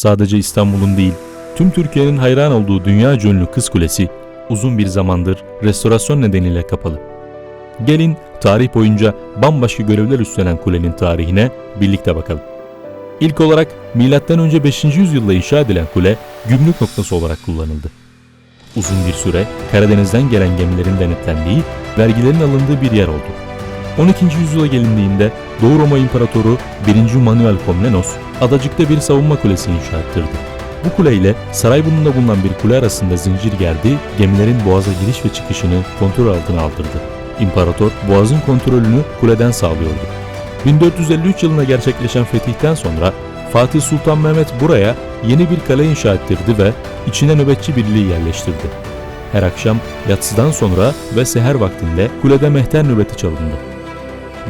sadece İstanbul'un değil, tüm Türkiye'nin hayran olduğu dünya ünlü Kız Kulesi uzun bir zamandır restorasyon nedeniyle kapalı. Gelin tarih boyunca bambaşka görevler üstlenen kulenin tarihine birlikte bakalım. İlk olarak M.Ö. 5. yüzyılda inşa edilen kule gümrük noktası olarak kullanıldı. Uzun bir süre Karadeniz'den gelen gemilerin denetlendiği, vergilerin alındığı bir yer oldu. 12. yüzyıla gelindiğinde Doğu Roma İmparatoru 1. Manuel Komnenos adacıkta bir savunma kulesi inşa ettirdi. Bu kule ile Sarayburnu'nda bulunan bir kule arasında zincir gerdi, gemilerin boğaza giriş ve çıkışını kontrol altına aldırdı. İmparator boğazın kontrolünü kuleden sağlıyordu. 1453 yılında gerçekleşen fetihten sonra Fatih Sultan Mehmet buraya yeni bir kale inşa ettirdi ve içine nöbetçi birliği yerleştirdi. Her akşam yatsıdan sonra ve seher vaktinde kulede mehter nöbeti çalındı.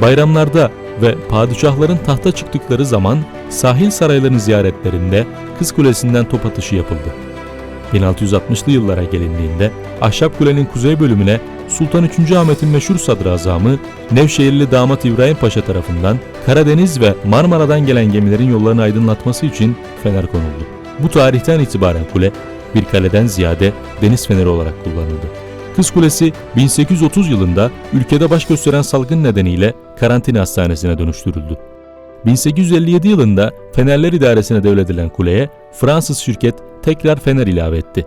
Bayramlarda ve padişahların tahta çıktıkları zaman sahil saraylarını ziyaretlerinde Kız Kulesi'nden top atışı yapıldı. 1660'lı yıllara gelindiğinde Ahşap Kule'nin kuzey bölümüne Sultan III. Ahmet'in meşhur sadrazamı Nevşehirli damat İbrahim Paşa tarafından Karadeniz ve Marmara'dan gelen gemilerin yollarını aydınlatması için fener konuldu. Bu tarihten itibaren kule bir kaleden ziyade deniz feneri olarak kullanıldı. Kız Kulesi 1830 yılında ülkede baş gösteren salgın nedeniyle karantina hastanesine dönüştürüldü. 1857 yılında Fenerler İdaresi'ne devredilen kuleye Fransız şirket tekrar fener ilave etti.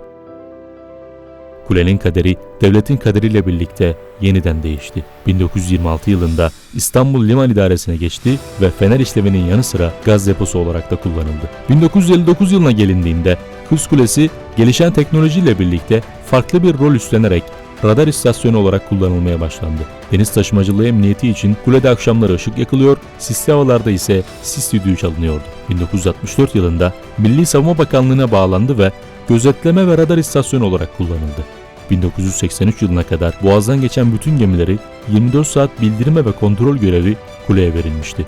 Kulenin kaderi devletin kaderiyle birlikte yeniden değişti. 1926 yılında İstanbul Liman İdaresi'ne geçti ve fener işlevinin yanı sıra gaz deposu olarak da kullanıldı. 1959 yılına gelindiğinde Kız Kulesi gelişen teknolojiyle birlikte farklı bir rol üstlenerek radar istasyonu olarak kullanılmaya başlandı. Deniz taşımacılığı emniyeti için kulede akşamları ışık yakılıyor, sisli havalarda ise sis düdüğü çalınıyordu. 1964 yılında Milli Savunma Bakanlığı'na bağlandı ve gözetleme ve radar istasyonu olarak kullanıldı. 1983 yılına kadar Boğaz'dan geçen bütün gemileri 24 saat bildirme ve kontrol görevi kuleye verilmişti.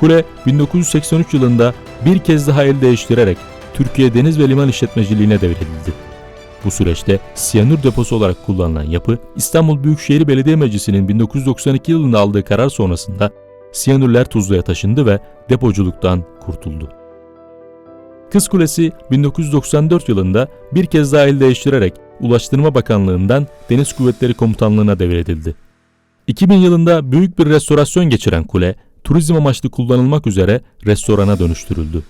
Kule 1983 yılında bir kez daha el değiştirerek Türkiye Deniz ve Liman İşletmeciliğine devredildi. Bu süreçte siyanür deposu olarak kullanılan yapı İstanbul Büyükşehir Belediye Meclisi'nin 1992 yılında aldığı karar sonrasında siyanürler Tuzla'ya taşındı ve depoculuktan kurtuldu. Kız Kulesi 1994 yılında bir kez daha el değiştirerek Ulaştırma Bakanlığı'ndan Deniz Kuvvetleri Komutanlığı'na devredildi. 2000 yılında büyük bir restorasyon geçiren kule, turizm amaçlı kullanılmak üzere restorana dönüştürüldü.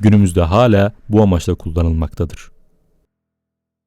Günümüzde hala bu amaçla kullanılmaktadır.